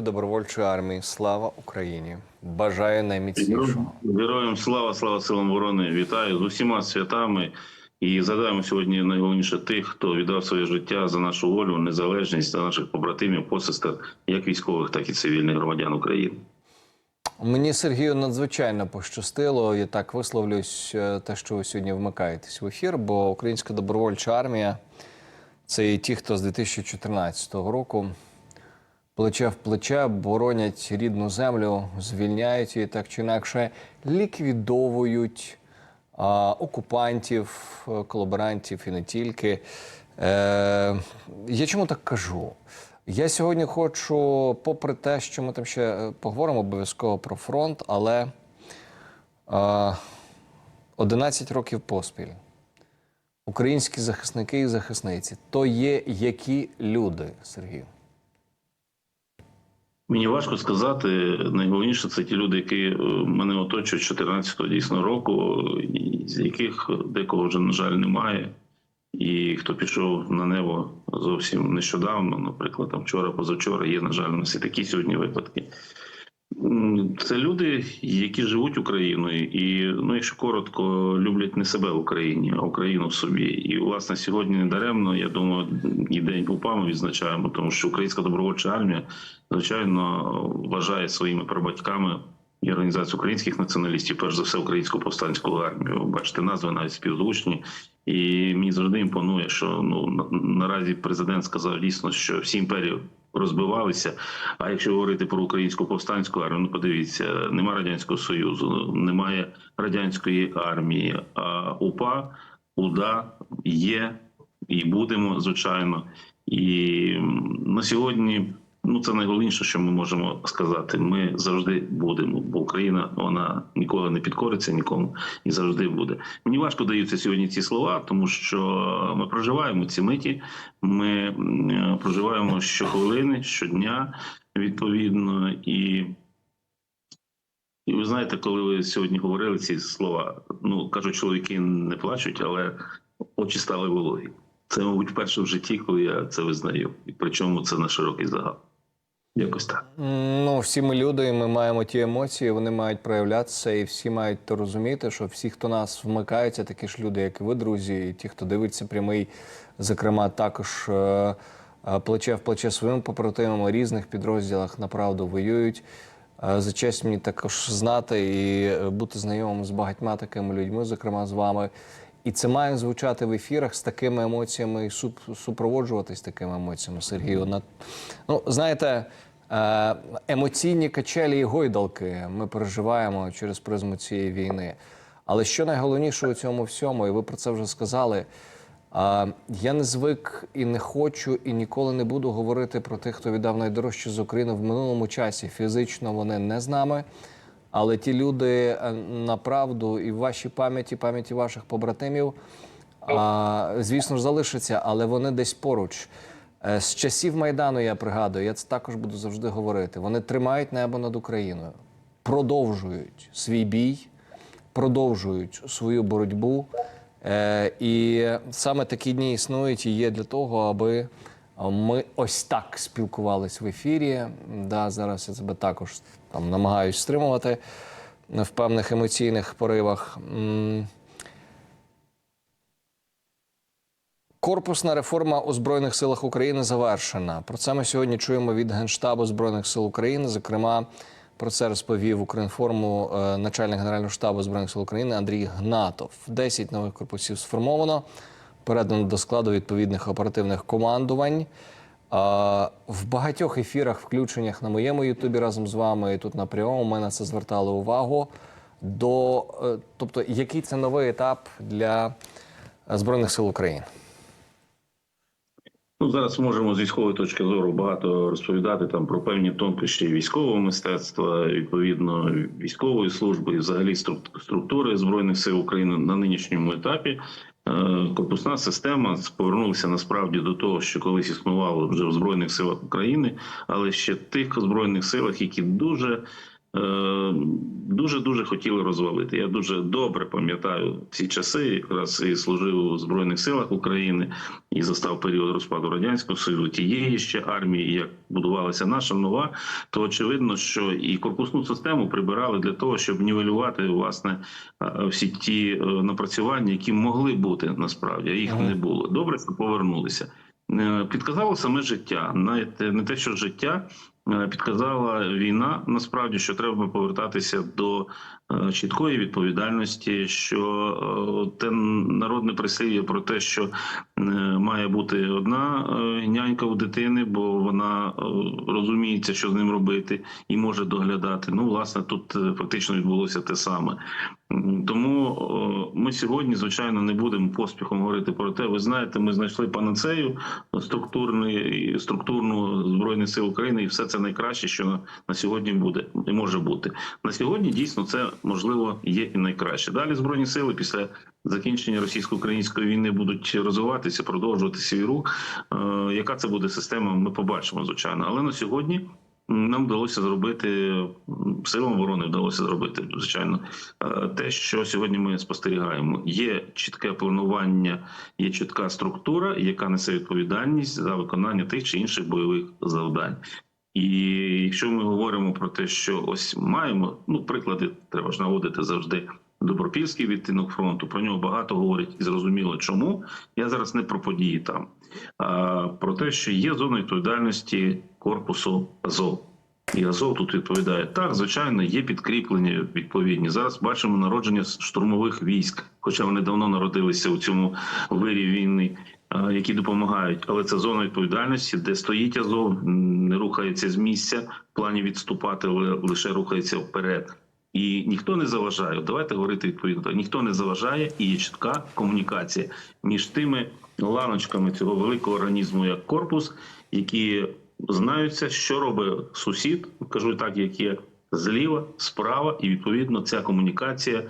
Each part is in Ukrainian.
добровольчої армії. Слава Україні! Бажаю найміцнішого. Героям слава, слава силам оборони. Вітаю з усіма святами. І згадаємо сьогодні найголовніше тих, хто віддав своє життя за нашу волю, незалежність за наших побратимів, посестер, як військових, так і цивільних громадян України. Мені Сергію надзвичайно пощастило. Я так висловлюсь, е, те, що ви сьогодні вмикаєтесь в ефір, бо Українська добровольча армія це і ті, хто з 2014 року плече в плече боронять рідну землю, звільняють її так чи інакше, ліквідовують а, окупантів, колаборантів і не тільки. Е, я чому так кажу? Я сьогодні хочу, попри те, що ми там ще е, поговоримо обов'язково про фронт, але е, 11 років поспіль. Українські захисники і захисниці то є які люди, Сергію? Мені важко сказати. Найголовніше це ті люди, які е, мене оточують 14-го дійсно року, з яких декого вже, на жаль, немає. І хто пішов на небо зовсім нещодавно, наприклад, там вчора, позавчора, є, на жаль, у нас і такі сьогодні випадки. Це люди, які живуть Україною, і ну, якщо коротко, люблять не себе в Україні, а Україну в собі. І власне сьогодні не даремно. Я думаю, і день УПА відзначаємо, тому що Українська добровольча армія звичайно вважає своїми прабатьками і організацію українських націоналістів, перш за все, українську повстанську армію. Бачите, назви навіть співзвучні. І мені завжди імпонує, що ну на- наразі президент сказав дійсно, що всі імперії розбивалися. А якщо говорити про українську повстанську армію, ну подивіться, нема радянського союзу, немає радянської армії. А УПА, УДА є і будемо, звичайно. І на сьогодні. Ну, це найголовніше, що ми можемо сказати. Ми завжди будемо, бо Україна вона ніколи не підкориться нікому і завжди буде. Мені важко даються сьогодні ці слова, тому що ми проживаємо ці миті. Ми проживаємо щохвилини, щодня відповідно. І, і ви знаєте, коли ви сьогодні говорили ці слова, ну кажуть, чоловіки не плачуть, але очі стали вологі. Це, мабуть, вперше в житті, коли я це визнаю, і причому це на широкий загал. Якось так. Ну, всі ми люди, і ми маємо ті емоції, вони мають проявлятися, і всі мають то розуміти, що всі, хто нас вмикаються, такі ж люди, як і ви, друзі, і ті, хто дивиться прямий, зокрема, також е, е, плече в плече своїм побратимам різних підрозділах направду воюють. Е, За честь мені також знати і бути знайомим з багатьма такими людьми, зокрема з вами. І це має звучати в ефірах з такими емоціями і суп- супроводжуватись такими емоціями, Сергію. Ну, знаєте, е, емоційні качелі і гойдалки ми переживаємо через призму цієї війни. Але що найголовніше у цьому всьому, і ви про це вже сказали. Я не звик і не хочу, і ніколи не буду говорити про тих, хто віддав найдорожче з України в минулому часі. Фізично вони не з нами. Але ті люди е, направду і в вашій пам'яті, пам'яті ваших побратимів, а, звісно ж, залишаться, але вони десь поруч. Е, З часів Майдану я пригадую, я це також буду завжди говорити. Вони тримають небо над Україною, продовжують свій бій, продовжують свою боротьбу. Е, і саме такі дні існують і є для того, аби ми ось так спілкувались в ефірі. Да, зараз я себе також там намагаюсь стримувати в певних емоційних поривах. Корпусна реформа у Збройних силах України завершена. Про це ми сьогодні чуємо від Генштабу Збройних сил України. Зокрема, про це розповів Укрінформу е, начальник Генерального штабу Збройних сил України Андрій Гнатов. Десять нових корпусів сформовано, передано до складу відповідних оперативних командувань. В багатьох ефірах, включеннях на моєму Ютубі разом з вами і тут на прямому ми на це звертали увагу. До, е, тобто, який це новий етап для е, Збройних сил України? Ну, зараз можемо з військової точки зору багато розповідати там про певні тонкощі військового мистецтва, відповідно військової служби і взагалі структури збройних сил України на нинішньому етапі. Е, Корпусна система повернулася насправді до того, що колись існувало вже в збройних силах України, але ще тих збройних силах, які дуже дуже дуже хотіли розвалити. Я дуже добре пам'ятаю ці часи, якраз і служив у збройних силах України і застав період розпаду радянського союзу тієї ще армії, як будувалася наша нова. То очевидно, що і корпусну систему прибирали для того, щоб нівелювати власне е, всі ті е, напрацювання, які могли бути насправді, а їх не було. Добре, що повернулися. Е, Підказало саме життя, навіть не те, що життя. Е, Підказала війна насправді, що треба повертатися до е, чіткої відповідальності, що е, те народне прислів'я про те, що має бути одна нянька у дитини, бо вона розуміється, що з ним робити, і може доглядати. Ну, власне, тут фактично відбулося те саме. Тому ми сьогодні, звичайно, не будемо поспіхом говорити про те. Ви знаєте, ми знайшли панацею структурну збройних сил України, і все це найкраще, що на, на сьогодні буде і може бути. На сьогодні дійсно це можливо є і найкраще. Далі збройні сили після закінчення російсько-української війни будуть розвиватися, продовжувати свій рух. Е, яка це буде система? Ми побачимо, звичайно. Але на сьогодні. Нам вдалося зробити силам оборони вдалося зробити звичайно е, те, що сьогодні ми спостерігаємо. Є чітке планування, є чітка структура, яка несе відповідальність за виконання тих чи інших бойових завдань. І якщо ми говоримо про те, що ось маємо, ну приклади треба ж наводити завжди. Добропільський відтинок фронту про нього багато говорять і зрозуміло, чому я зараз не про події там, а про те, що є зона відповідальності корпусу Азов. І Азов тут відповідає так, звичайно, є підкріплення відповідні. Зараз бачимо народження штурмових військ, хоча вони давно народилися у цьому вирі війни, які допомагають. Але це зона відповідальності, де стоїть Азов, не рухається з місця в плані відступати, але лише рухається вперед. І ніхто не заважає. Давайте говорити відповідно. Ніхто не заважає, і є чітка комунікація між тими ланочками цього великого організму, як корпус, які знаються, що робить сусід, кажу так, як є зліва, справа, і відповідно ця комунікація е,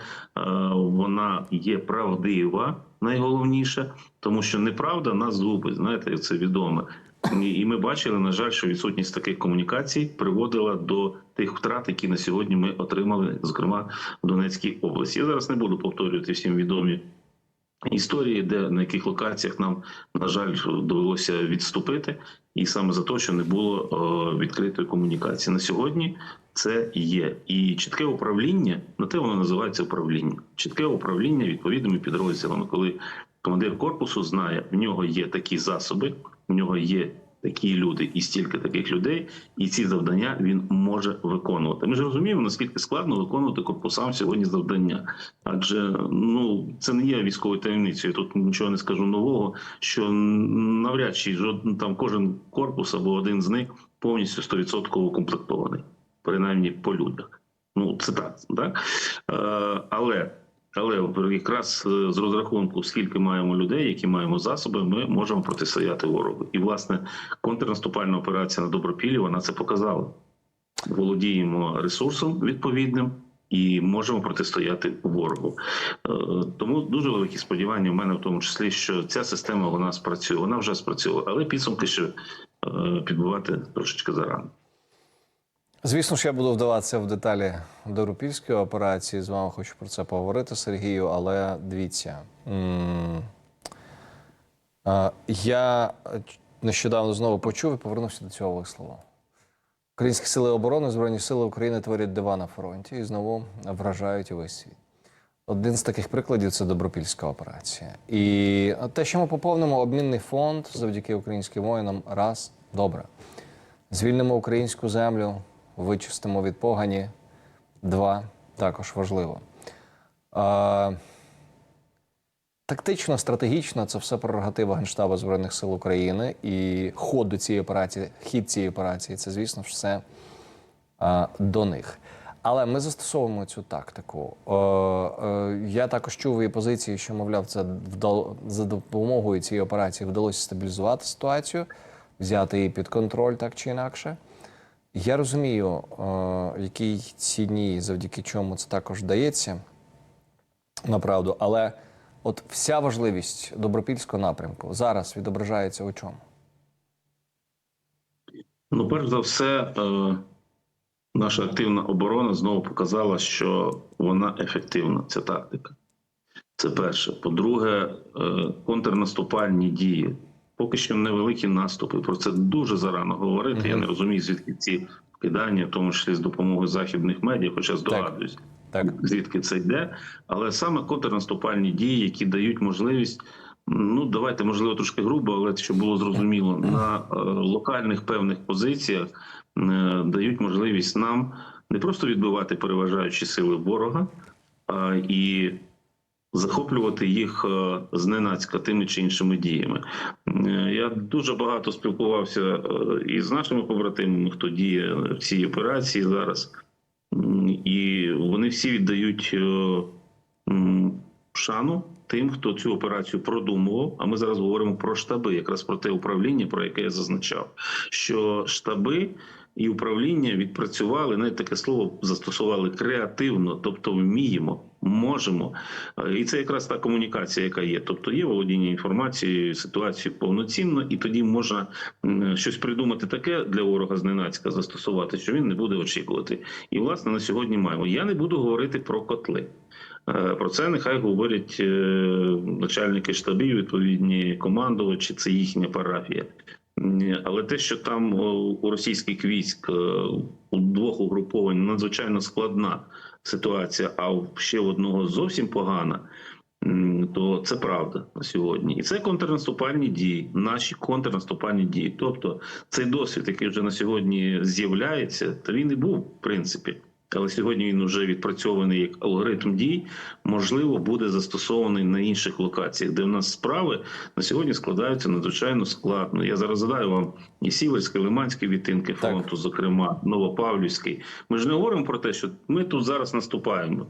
вона є правдива, найголовніше, тому що неправда нас згубить. Знаєте, це відоме. І ми бачили, на жаль, що відсутність таких комунікацій приводила до тих втрат, які на сьогодні ми отримали, зокрема в Донецькій області. Я зараз не буду повторювати всім відомі історії, де на яких локаціях нам на жаль довелося відступити, і саме за те, що не було е, відкритої комунікації на сьогодні. Це є і чітке управління, на те воно називається управління. Чітке управління відповідними підрозділами, коли командир корпусу знає, в нього є такі засоби, в нього є такі люди і стільки таких людей, і ці завдання він може виконувати. Ми ж розуміємо, наскільки складно виконувати корпусам сьогодні завдання, адже ну це не є військовою таємницею. Тут нічого не скажу нового, що навряд чи там кожен корпус або один з них повністю 100% укомплектований, принаймні по людях. Ну це так, так? Е, але але якраз е, з розрахунку, скільки маємо людей, які маємо засоби, ми можемо протистояти ворогу. І власне контрнаступальна операція на Добропіллі вона це показала. Володіємо ресурсом відповідним і можемо протистояти ворогу. Е, Тому дуже великі сподівання в мене в тому числі, що ця система вона спрацює. Вона вже спрацює, але підсумки ще підбивати трошечки зарано. Звісно ж, я буду вдаватися в деталі Доропільської операції. З вами хочу про це поговорити, Сергію. Але дивіться, я нещодавно знову почув і повернувся до цього вислову. Українські сили оборони, Збройні сили України творять дива на фронті і знову вражають увесь світ. Один з таких прикладів це Добропільська операція. І те, що ми поповнимо обмінний фонд завдяки українським воїнам, раз добре. Звільнимо українську землю, вичистимо від погані. Два також важливо. А, тактично, стратегічно це все прерогатива Генштабу Збройних сил України і ход до цієї операції, хід цієї операції це, звісно все а, до них. Але ми застосовуємо цю тактику. Е, е, я також чув і позиції, що, мовляв, це вдало, за допомогою цієї операції вдалося стабілізувати ситуацію, взяти її під контроль так чи інакше. Я розумію, е, якій ціні, завдяки чому це також вдається, направду, але от вся важливість добропільського напрямку зараз відображається у чому? Ну, перш за все, е, наша активна оборона знову показала, що вона ефективна, ця тактика. Це перше. По-друге, е, контрнаступальні дії. Поки що невеликі наступи. Про це дуже зарано говорити. Я не розумію, звідки ці вкидання, в тому числі з допомогою західних медіа, хоча здогадуюсь, Так. звідки це йде. Але саме контрнаступальні дії, які дають можливість. Ну, давайте, можливо, трошки грубо, але щоб було зрозуміло, на е, локальних певних позиціях е, дають можливість нам не просто відбивати переважаючі сили ворога, а і захоплювати їх е, зненацька тими чи іншими діями. Е, Я дуже багато спілкувався е, із нашими побратимами, хто діє в цій операції зараз, і вони всі віддають шану тим, хто цю операцію продумував. А ми зараз говоримо про штаби, якраз про те управління, про яке я зазначав, що штаби. І управління відпрацювали навіть таке слово застосували креативно, тобто вміємо, можемо. Е, І це якраз та комунікація, яка є. Тобто є володіння інформацією, ситуацією повноцінно, і тоді можна щось придумати таке для ворога зненацька застосувати, що він не буде очікувати. І власне на сьогодні маємо. Я не буду говорити про котли. Е, Про це нехай говорять е, начальники штабів, відповідні командувачі, це їхня парафія. Але те, що там у російських військ е, у двох угруповань надзвичайно складна ситуація, а ще в одного зовсім погана, то це правда на сьогодні. І це контрнаступальні дії, наші контрнаступальні дії. Тобто цей досвід, який вже на сьогодні з'являється, то він і був в принципі. Але сьогодні він вже відпрацьований як алгоритм дій, можливо, буде застосований на інших локаціях, де в нас справи на сьогодні складаються надзвичайно складно. Я зараз задаю вам і Сіверський, і Лиманський відтинки фронту, зокрема Новопавлівський. Ми ж не говоримо про те, що ми тут зараз наступаємо.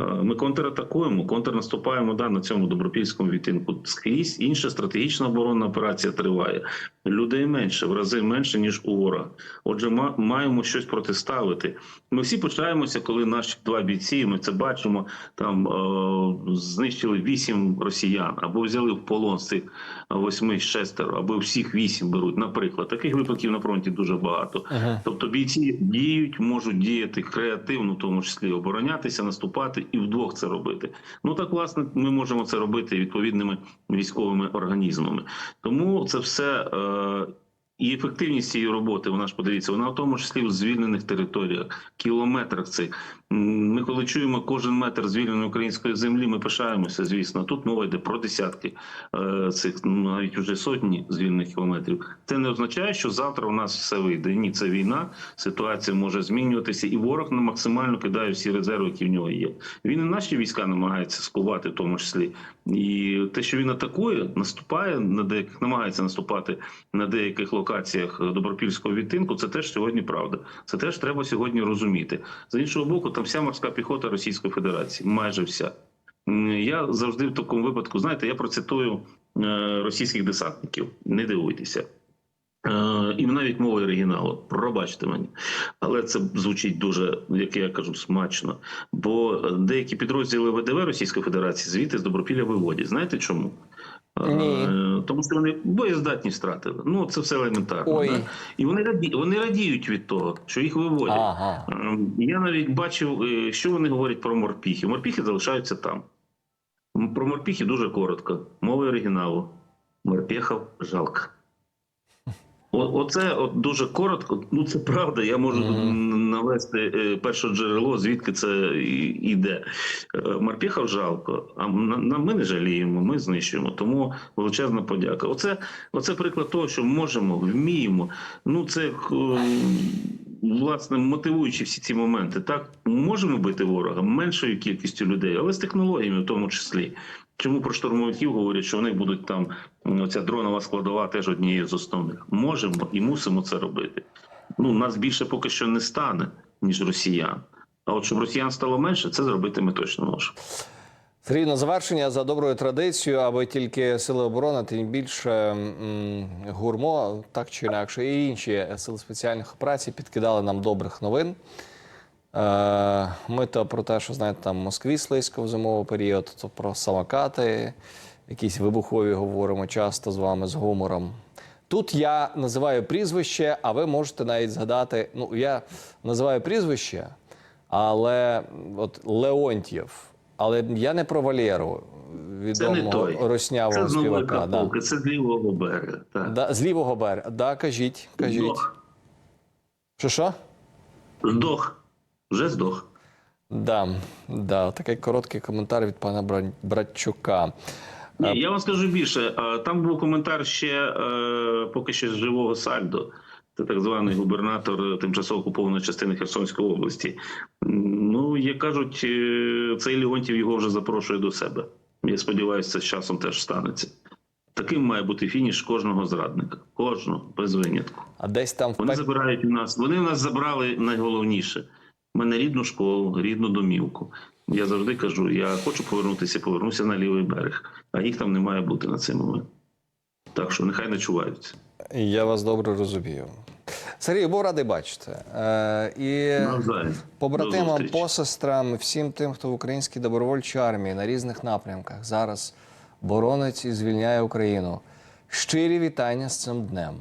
Е, Ми контратакуємо, контрнаступаємо да, на цьому добропільському відтинку. Скрізь інша стратегічна оборонна операція триває. Людей менше, в рази менше ніж у ворога. Отже, ма- маємо щось протиставити. Ми всі починаємося, коли наші два бійці, ми це бачимо, там е, знищили вісім росіян або взяли в полон з цих восьми шестеро, або всіх вісім беруть. Наприклад, таких випадків на фронті дуже багато. Мгм. Тобто бійці діють, можуть діяти креативно, в тому числі оборонятися, наступати і вдвох це робити. Ну так власне ми можемо це робити відповідними військовими організмами. Тому це все. Е- і ефективність цієї роботи, вона ж подивіться, вона в тому числі в звільнених територіях, кілометрах цих. Ми коли чуємо кожен метр звільненої української землі, ми пишаємося, звісно. Тут мова йде про десятки е, цих, ну, навіть вже сотні звільнених кілометрів. Це не означає, що завтра у нас все вийде. Ні, це війна, ситуація може змінюватися, і ворог на максимально кидає всі резерви, які в нього є. Він і наші війська намагається скувати, в тому числі. І те, що він атакує, наступає на деяких, намагається наступати на деяких локаціях добропільського відтинку. Це теж сьогодні правда. Це теж треба сьогодні розуміти. З іншого боку, там вся морська піхота Російської Федерації, майже вся. Я завжди в такому випадку, знаєте, я процитую е, російських десантників. Не дивуйтеся. Е, І навіть мовою оригіналу, пробачте мені, але це звучить дуже, як я кажу, смачно. Бо деякі підрозділи ВДВ Російської Федерації звідти з Добропілля виводять. Знаєте чому? Е, Ні. Тому що вони боєздатність втратили. Ну це все елементарно. Ой. Да? І вони раді, вони радіють від того, що їх виводять. Ага. Ем, Я навіть бачив, е, що вони говорять про морпіхи. Морпіхи залишаються там. Про морпіхи дуже коротко. Мови оригіналу. Морпехів жалко. Оце от дуже коротко. Ну це правда. Я можу mm -hmm. навести е, перше джерело, звідки це Марпіхав Е, жалко, а ми не жаліємо, ми знищуємо. Тому величезна подяка. Оце, оце приклад того, що можемо, вміємо. Ну це власне мотивуючи всі ці моменти. Так можемо бити ворога меншою кількістю людей, але з технологіями в тому числі. Чому про штурмовиків говорять, що вони будуть там ця дронова складова теж однією з основних? Можемо і мусимо це робити. Ну нас більше поки що не стане ніж росіян. А от щоб росіян стало менше, це зробити ми точно можемо. Сергій, на завершення за доброю традицією, аби тільки сили оборони, тим більше гурмо, так чи інакше, і інші сили спеціальних операцій підкидали нам добрих новин. Е, Ми то про те, що знаєте, там в Москві слизько в зимовий період, то про самокати, якісь вибухові говоримо часто з вами з гумором. Тут я називаю прізвище, а ви можете навіть згадати. Ну, я називаю прізвище, але от Леонтьєв. Але я не про Валєру, відомого роснявого співака. Да. це з лівого берега. Так. Да, з лівого берега. Да, кажіть, кажіть. Здох. Що що? Здох. Вже здох. Да, да, такий короткий коментар від пана Братчука. Ні, я вам скажу більше. Там був коментар ще е, поки що з живого Сальдо. Це так званий губернатор тимчасово окупованої частини Херсонської області. Ну, як кажуть, е, цей Леонтів його вже запрошує до себе. Я сподіваюся, це з часом теж станеться. Таким має бути фініш кожного зрадника. Кожного, без винятку. А десь там Вони забирають у нас. Вони у нас забрали найголовніше. У мене рідну школу, рідну домівку. Я завжди кажу: я хочу повернутися, повернуся на лівий берег, а їх там не має бути на цей момент. Так що нехай ночуваються. Я вас добре розумію. Сергій, був радий бачити. Е, і побратимам, посестрам, всім тим, хто в українській добровольчій армії на різних напрямках зараз боронить і звільняє Україну. Щирі вітання з цим днем.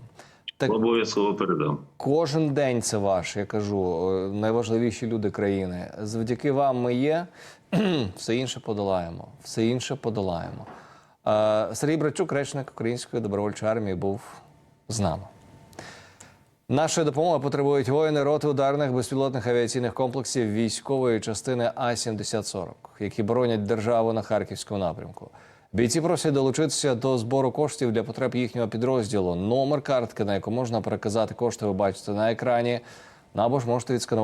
Так Обов'язково передам. Кожен день це ваш, я кажу, е, найважливіші люди країни. Завдяки вам ми є, все інше подолаємо. Все інше подолаємо. Е, Сергій Братчук, речник Української добровольчої армії, був з нами. Нашої допомоги потребують воїни роти ударних безпілотних авіаційних комплексів військової частини А-7040, які боронять державу на харківському напрямку. Бійці просять долучитися до збору коштів для потреб їхнього підрозділу. Номер картки, на яку можна переказати кошти, ви бачите на екрані. Ну, Або ж можете відсканувати.